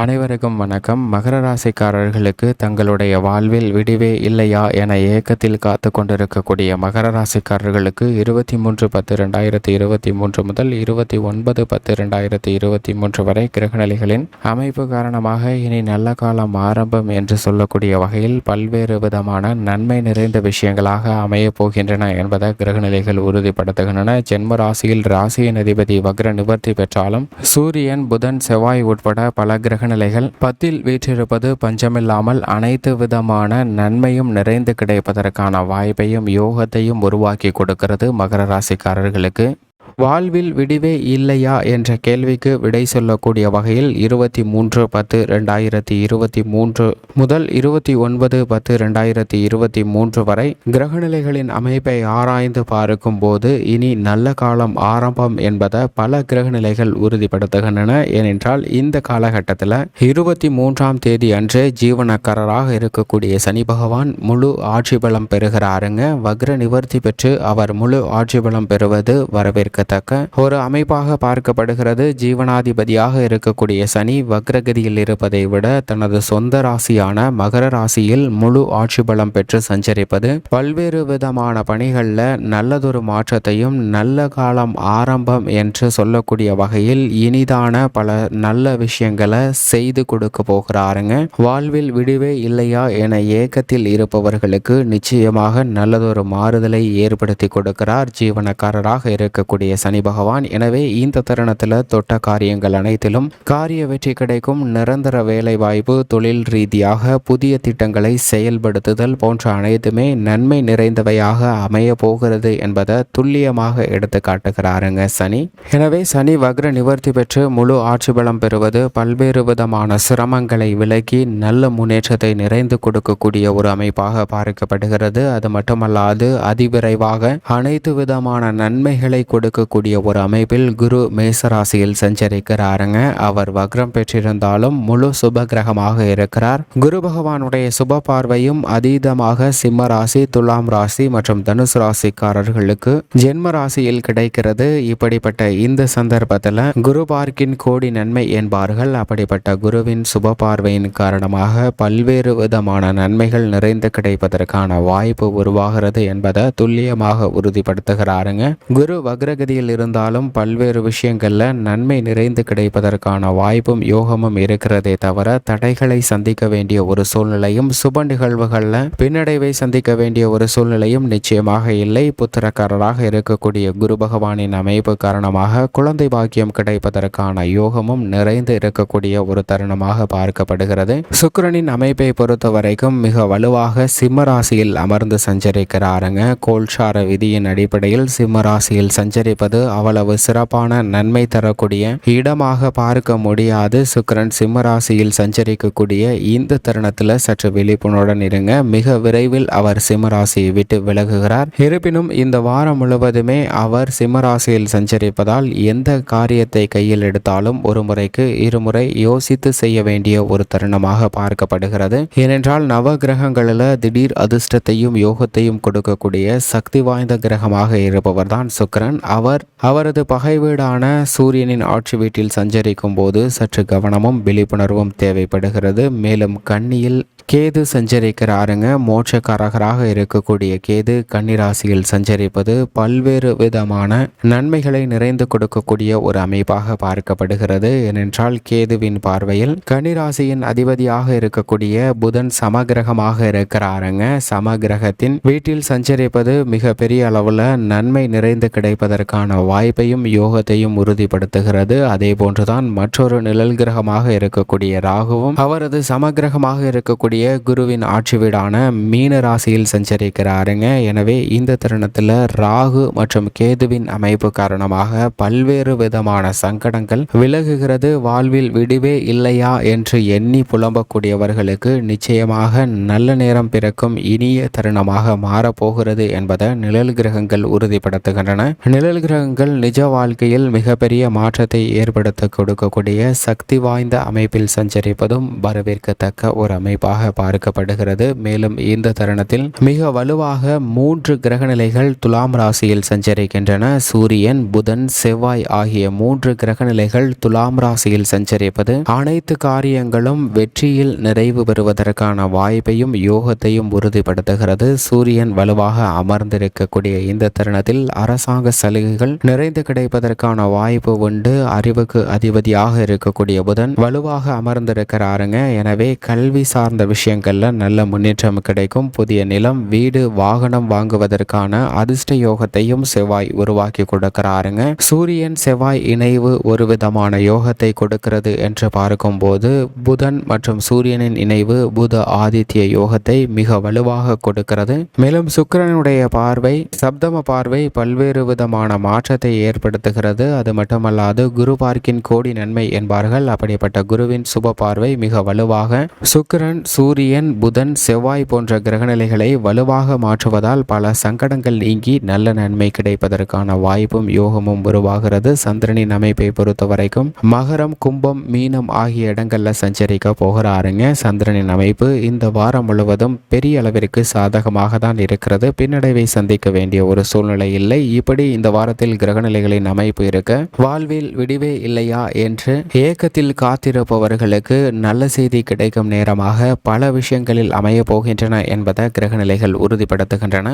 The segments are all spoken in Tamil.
அனைவருக்கும் வணக்கம். மகர ராசிக்காரர்களுக்கு தங்களுடைய வாழ்வில் விடிவே இல்லையா என ஏக்கத்தில் காத்து கொண்டிருக்கக்கூடிய மகர ராசிக்காரர்களுக்கு இருபத்தி மூன்று பத்து ரெண்டாயிரத்தி இருபத்தி மூன்று முதல் இருபத்தி ஒன்பது பத்து ரெண்டாயிரத்தி இருபத்தி மூன்று வரை கிரகநிலைகளின் அமைப்பு காரணமாக இனி நல்ல காலம் ஆரம்பம் என்று சொல்லக்கூடிய வகையில் பல்வேறு விதமான நன்மை நிறைந்த விஷயங்களாக அமையப் போகின்றன என்பதை கிரகநிலைகள் உறுதிப்படுத்துகின்றன. ஜென்ம ராசியில் ராசியின் அதிபதி வக்ர நிவர்த்தி பெற்றாலும் சூரியன் புதன் செவ்வாய் உட்பட பல கிரகநிலைகள். பத்தில் வீற்றிருப்பது பஞ்சமில்லாமல் அனைத்து விதமான நன்மையும் நிறைந்து கிடைப்பதற்கான வாய்ப்பையும் யோகத்தையும் உருவாக்கி கொடுக்கிறது மகர ராசிக்காரர்களுக்கு. வாழ்வில் விடிவே இல்லையா என்ற கேள்விக்கு விடை சொல்லக்கூடிய வகையில் இருபத்தி மூன்று பத்து ரெண்டாயிரத்தி இருபத்தி மூன்று முதல் இருபத்தி ஒன்பது பத்து ரெண்டாயிரத்தி இருபத்தி மூன்று வரை கிரகநிலைகளின் அமைப்பை ஆராய்ந்து பார்க்கும் போது இனி நல்ல காலம் ஆரம்பம் என்பதை பல கிரகநிலைகள் உறுதிப்படுத்துகின்றன. ஏனென்றால் இந்த காலகட்டத்தில் இருபத்தி மூன்றாம் தேதி அன்று ஜீவனக்காரராக இருக்கக்கூடிய சனி பகவான் முழு ஆட்சி பலம் பெறுகிறாருங்க. வக்ர நிவர்த்தி பெற்று அவர் முழு ஆட்சி பலம் பெறுவது வரவேற்க குறிப்பிடத்தக்க ஒரு அமைப்பாக பார்க்கப்படுகிறது. ஜீவனாதிபதியாக இருக்கக்கூடிய சனி வக்ரகதியில் இருப்பதை விட தனது சொந்த ராசியான மகர ராசியில் முழு ஆட்சி பலம் பெற்று சஞ்சரிப்பது. பல்வேறு விதமான பணிகளில் நல்லதொரு மாற்றத்தையும் நல்ல காலம் ஆரம்பம் என்று சொல்லக்கூடிய வகையில் இனிதான பல நல்ல விஷயங்களை செய்து கொடுக்க போகிறாருங்க. வாழ்வில் விடுவே இல்லையா என ஏக்கத்தில் இருப்பவர்களுக்கு நிச்சயமாக நல்லதொரு மாறுதலை ஏற்படுத்தி கொடுக்கிறார். ஜீவனக்காரராக இருக்கக்கூடிய சனி பகவான். எனவே இந்த தருணத்தில் தொட்ட காரியங்கள் அனைத்திலும் காரிய வெற்றி கிடைக்கும். நிரந்தர வேலை வாய்ப்பு தொழில் ரீதியாக புதிய திட்டங்களை செயல்படுத்துதல் போன்ற அனைத்துமே நன்மை நிறைந்தவையாக அமைய போகிறது என்பதை துல்லியமாக எடுத்து காட்டுகிறாருங்க சனி. எனவே சனி வக்ர நிவர்த்தி பெற்று முழு ஆட்சி பலம் பெறுவது பல்வேறு விதமான சிரமங்களை விலக்கி நல்ல முன்னேற்றத்தை நிறைந்து கொடுக்கக்கூடிய ஒரு அமைப்பாக பார்க்கப்படுகிறது. அது மட்டுமல்லாது அதிவிரைவாக அனைத்து விதமான நன்மைகளை கொடுக்க இருக்கக்கூடிய ஒரு அமைப்பில் குரு மேசராசியில் சஞ்சரிக்கிறாருங்க. அவர் வக்ரம் பெற்றிருந்தாலும் முழு சுப கிரகமாக இருக்கிறார். குரு பகவானுடைய சுப பார்வையும் அதீதமாக சிம்ம ராசி துலாம் ராசி மற்றும் தனுசு ராசிக்காரர்களுக்கு ஜென்ம ராசியில் கிடைக்கிறது. இப்படிப்பட்ட இந்த சந்தர்ப்பத்தில் குரு பார்க்கின் கோடி நன்மை என்பார்கள். அப்படிப்பட்ட குருவின் சுப பார்வையின் காரணமாக பல்வேறு விதமான நன்மைகள் நிறைந்து கிடைப்பதற்கான வாய்ப்பு உருவாகிறது என்பதை துல்லியமாக உறுதிப்படுத்துகிறாருங்க. குரு வக்ரகதியில் இருந்தாலும் பல்வேறு விஷயங்களில் நன்மை நிறைந்து கிடைப்பதற்கான வாய்ப்பும் யோகமும் இருக்கிறதே தவிர தடைகளை சந்திக்க வேண்டிய ஒரு சூழ்நிலையும் சுப நிகழ்வுகளில் பின்னடைவை சந்திக்க வேண்டிய ஒரு சூழ்நிலையும் நிச்சயமாக இல்லை. புத்திரக்காரராக இருக்கக்கூடிய குரு பகவானின் அமைப்பு காரணமாக குழந்தை பாக்கியம் கிடைப்பதற்கான யோகமும் நிறைந்து இருக்கக்கூடிய ஒரு தருணமாக பார்க்கப்படுகிறது. சுக்கிரனின் அமைப்பை பொறுத்த வரைக்கும் மிக வலுவாக சிம்மராசியில் அமர்ந்து சஞ்சரிக்கிறாருங்க. கோல்சார விதியின் அடிப்படையில் சிம்மராசியில் சஞ்சரி சந்திப்பது அவ்வளவு சிறப்பான நன்மை தரக்கூடிய இடமாக பார்க்க முடியாது. சுக்கரன் சிம்ம ராசியில் சஞ்சரிக்கக்கூடிய இந்த தருணத்தில் சற்று விழிப்புணர்வுடன் இருங்க. மிக விரைவில் அவர் சிம்ம ராசியை விட்டு விலகுகிறார். இருப்பினும் இந்த வாரம் முழுவதுமே அவர் சிம்ம ராசியில் சஞ்சரிப்பதால் எந்த காரியத்தை கையில் எடுத்தாலும் ஒரு முறைக்கு இருமுறை யோசித்து செய்ய வேண்டிய ஒரு தருணமாக பார்க்கப்படுகிறது. ஏனென்றால் நவ கிரகங்களில் திடீர் அதிர்ஷ்டத்தையும் யோகத்தையும் கொடுக்கக்கூடிய சக்தி வாய்ந்த கிரகமாக இருப்பவர் தான் சுக்கிரன். அவர் அவர் அவரது பகை வீடான சூரியனின் ஆட்சி வீட்டில் சஞ்சரிக்கும் போது சற்று கவனமும் விழிப்புணர்வும் தேவைப்படுகிறது. மேலும் கண்ணியில் கேது சஞ்சரிக்கிறாருங்க. மோட்சக்காரகராக இருக்கக்கூடிய கேது கன்னிராசியில் சஞ்சரிப்பது பல்வேறு விதமான நன்மைகளை நிறைந்து கொடுக்கக்கூடிய ஒரு அமைப்பாக பார்க்கப்படுகிறது. ஏனென்றால் கேதுவின் பார்வையில் கன்னிராசியின் அதிபதியாக இருக்கக்கூடிய புதன் சமகிரகமாக இருக்கிறாருங்க. சமகிரகத்தின் வீட்டில் சஞ்சரிப்பது மிக பெரிய அளவில் நன்மை நிறைந்து கிடைப்பதற்கான வாய்ப்பையும் யோகத்தையும் உறுதிப்படுத்துகிறது. அதே போன்றுதான் மற்றொரு நிழல் கிரகமாக இருக்கக்கூடிய ராகுவும் அவரது சமகிரகமாக இருக்கக்கூடிய குருவின் ஆட்சி வீடான மீன ராசியில் சஞ்சரிக்கிறாருங்க. எனவே இந்த தருணத்தில் ராகு மற்றும் கேதுவின் அமைப்பு காரணமாக பல்வேறு விதமான சங்கடங்கள் விலகுகிறது. வாழ்வில் விடுவே இல்லையா என்று எண்ணி புலம்பக்கூடியவர்களுக்கு நிச்சயமாக நல்ல நேரம் பிறக்கும் இனிய தருணமாக மாறப்போகிறது என்பதை நிழல் கிரகங்கள் உறுதிப்படுத்துகின்றன. நிழல் கிரகங்கள் நிஜ வாழ்க்கையில் மிகப்பெரிய மாற்றத்தை ஏற்படுத்த கொடுக்கக்கூடிய சக்தி வாய்ந்த அமைப்பில் சஞ்சரிப்பதும் வரவேற்கத்தக்க ஒரு அமைப்பாக தருணமாக பார்க்கப்படுகிறது. மேலும் இந்த தருணத்தில் மிக வலுவாக மூன்று கிரகநிலைகள் துலாம் ராசியில் சஞ்சரிக்கின்றன. சூரியன் புதன் செவ்வாய் ஆகிய மூன்று கிரகநிலைகள் துலாம் ராசியில் சஞ்சரிப்பது அனைத்து காரியங்களும் வெற்றியில் நிறைவு பெறுவதற்கான வாய்ப்பையும் யோகத்தையும் உறுதிப்படுத்துகிறது. சூரியன் வலுவாக அமர்ந்திருக்கக்கூடிய இந்த தருணத்தில் அரசாங்க சலுகைகள் நிறைந்து கிடைப்பதற்கான வாய்ப்பு உண்டு. அறிவுக்கு அதிபதியாக இருக்கக்கூடிய புதன் வலுவாக அமர்ந்திருக்கிறாருங்க. எனவே கல்வி சார்ந்த விஷயங்களில் நல்ல முன்னேற்றம் கிடைக்கும். புதிய நிலம் வீடு வாகனம் வாங்குவதற்கான அதிர்ஷ்ட யோகத்தையும் செவ்வாய் உருவாக்கி கொடுக்கிறாருங்க. சூரியன் செவ்வாய் இணைவு ஒரு விதமான யோகத்தை கொடுக்கிறது என்று பார்க்கும்போது புதன் மற்றும் சூரியனின் இணைவு புத ஆதித்ய யோகத்தை மிக வலுவாக கொடுக்கிறது. மேலும் சுக்கிரனுடைய பார்வை சப்தம பார்வை பல்வேறு விதமான மாற்றத்தை ஏற்படுத்துகிறது. அது மட்டுமல்லாது குரு பார்க்கின் கோடி நன்மை என்பார்கள். அப்படிப்பட்ட குருவின் சுப பார்வை மிக வலுவாக. சுக்கிரன் சூரியன் புதன் செவ்வாய் போன்ற கிரகநிலைகளை வலுவாக மாற்றுவதால் பல சங்கடங்கள் நீங்கி நல்ல நன்மை கிடைப்பதற்கான வாய்ப்பும் யோகமும் உருவாகிறது. சந்திரனின் அமைப்பை பொறுத்த வரைக்கும் மகரம் கும்பம் மீனம் ஆகிய இடங்கள்ல சஞ்சரிக்க போகிறாருங்க. சந்திரனின் அமைப்பு இந்த வாரம் முழுவதும் பெரிய அளவிற்கு சாதகமாக தான் இருக்கிறது. பின்னடைவை சந்திக்க வேண்டிய ஒரு சூழ்நிலை இல்லை. இப்படி இந்த வாரத்தில் கிரகநிலைகளின் அமைப்பு இருக்க வாழ்வில் விடிவே இல்லையா என்று ஏக்கத்தில் காத்திருப்பவர்களுக்கு நல்ல செய்தி கிடைக்கும் நேரமாக பல விஷயங்களில் அமையப் போகின்றன என்பதை கிரகநிலைகள் உறுதிப்படுத்துகின்றன.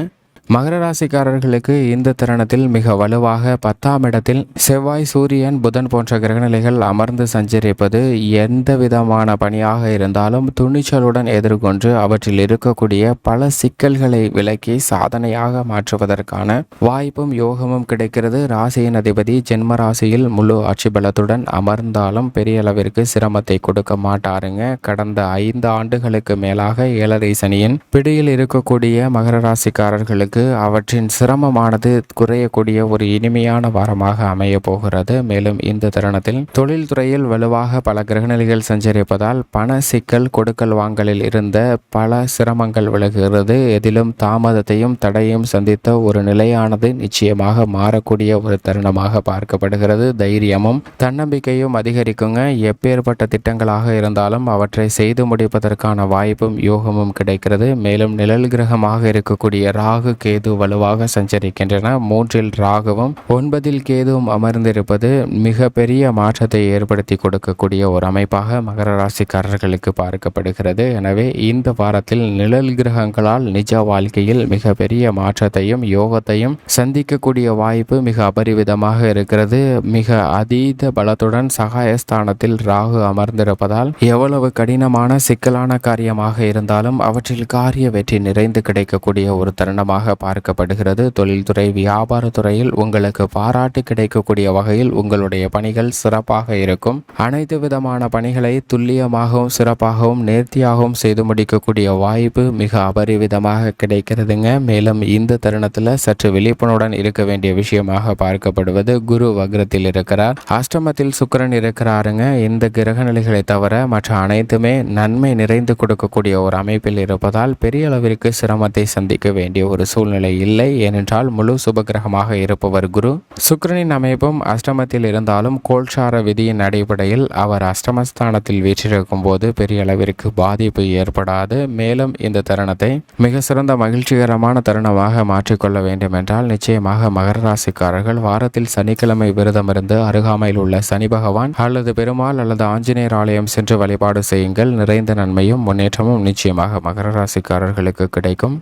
மகர ராசிக்காரர்களுக்கு இந்த தருணத்தில் மிக வலுவாக பத்தாம் இடத்தில் செவ்வாய் சூரியன் புதன் போன்ற கிரகநிலைகள் அமர்ந்து சஞ்சரிப்பது எந்த விதமான பணியாக இருந்தாலும் துணிச்சலுடன் எதிர்கொண்டு அவற்றில் இருக்கக்கூடிய பல சிக்கல்களை விலக்கி சாதனையாக மாற்றுவதற்கான வாய்ப்பும் யோகமும் கிடைக்கிறது. ராசியின் அதிபதி ஜென்ம ராசியில் முழு ஆட்சி பலத்துடன் அமர்ந்தாலும் பெரிய அளவிற்கு சிரமத்தை கொடுக்க மாட்டாருங்க. கடந்த ஐந்து ஆண்டுகளுக்கு மேலாக ஏழரை சனியின் பிடியில் இருக்கக்கூடிய மகர ராசிக்காரர்களுக்கு உங்களுக்கு அவற்றின் சிரமமானது குறையக்கூடிய ஒரு இனிமையான வாரமாக அமைய போகிறது. மேலும் இந்த தருணத்தில் தொழில்துறையில் வலுவாக பல கிரகநிலைகள் சஞ்சரிப்பதால் பண சிக்கல் கொடுக்கல் வாங்கலில் இருந்த பல சிரமங்கள் விலகுகிறது. எதிலும் தாமதத்தையும் தடையும் சந்தித்த ஒரு நிலையானது நிச்சயமாக மாறக்கூடிய ஒரு தருணமாக பார்க்கப்படுகிறது. தைரியமும் தன்னம்பிக்கையும் அதிகரிக்குங்க. எப்பேற்பட்ட திட்டங்களாக இருந்தாலும் அவற்றை செய்து முடிப்பதற்கான வாய்ப்பும் யோகமும் கிடைக்கிறது. மேலும் நிழல் கிரகமாக இருக்கக்கூடிய ராகு கேது வலுவாக சஞ்சரிக்கின்றன. மூன்றில் ராகுவும் ஒன்பதில் கேதுவும் அமர்ந்திருப்பது மிக பெரிய மாற்றத்தை ஏற்படுத்தி கொடுக்கக்கூடிய ஒரு அமைப்பாக மகர ராசிக்காரர்களுக்கு பார்க்கப்படுகிறது. எனவே இந்த வாரத்தில் நிழல் கிரகங்களால் நிஜ வாழ்க்கையில் மிக பெரிய மாற்றத்தையும் யோகத்தையும் சந்திக்கக்கூடிய வாய்ப்பு மிக அபரிவிதமாக இருக்கிறது. மிக அதீத பலத்துடன் சகாயஸ்தானத்தில் ராகு அமர்ந்திருப்பதால் எவ்வளவு கடினமான சிக்கலான காரியமாக இருந்தாலும் அவற்றில் காரிய வெற்றி நிறைந்து கிடைக்கக்கூடிய ஒரு தருணமாக பார்க்கப்படுகிறது. தொழில்துறை வியாபாரத்துறையில் உங்களுக்கு பாராட்டு கிடைக்கக்கூடிய வகையில் உங்களுடைய பணிகள் சிறப்பாக இருக்கும். அனைத்து விதமான பணிகளை துல்லியமாகவும் சிறப்பாகவும் நேர்த்தியாகவும் செய்து முடிக்கக்கூடிய வாய்ப்பு மிக அபரிவிதமாக கிடைக்கிறதுங்க. மேலும் இந்த தருணத்தில் சற்று விழிப்புணர்வுடன் இருக்க வேண்டிய விஷயமாக பார்க்கப்படுவது குரு வக்ரத்தில் இருக்கிறார். அஷ்டமத்தில் சுக்கரன் இருக்கிறாருங்க. இந்த கிரக நிலைகளை தவிர மற்ற அனைத்துமே நன்மை நிறைந்து கொடுக்கக்கூடிய ஒரு அமைப்பில் இருப்பதால் பெரிய அளவிற்கு சிரமத்தை சந்திக்க வேண்டிய ஒரு சூழ்நிலை இல்லை. ஏனென்றால் முழு சுபகிரகமாக இருப்பவர் குரு. சுக்கரனின் அமைப்பும் அஷ்டமத்தில் இருந்தாலும் கோல்சார விதியின் அடிப்படையில் அவர் அஷ்டமஸ்தானத்தில் வீற்றிருக்கும் போது பெரிய அளவிற்கு பாதிப்பு ஏற்படாது. மேலும் இந்த தருணத்தை மிக சிறந்த மகிழ்ச்சிகரமான தருணமாக மாற்றிக்கொள்ள வேண்டும் என்றால் நிச்சயமாக மகர ராசிக்காரர்கள் வாரத்தில் சனிக்கிழமை விரதமிருந்து அருகாமையில் உள்ள சனி பகவான் அல்லது பெருமாள் அல்லது ஆஞ்சநேயர் ஆலயம் சென்று வழிபாடு செய்யுங்கள். நிறைந்த நன்மையும் முன்னேற்றமும் நிச்சயமாக மகர ராசிக்காரர்களுக்கு கிடைக்கும்.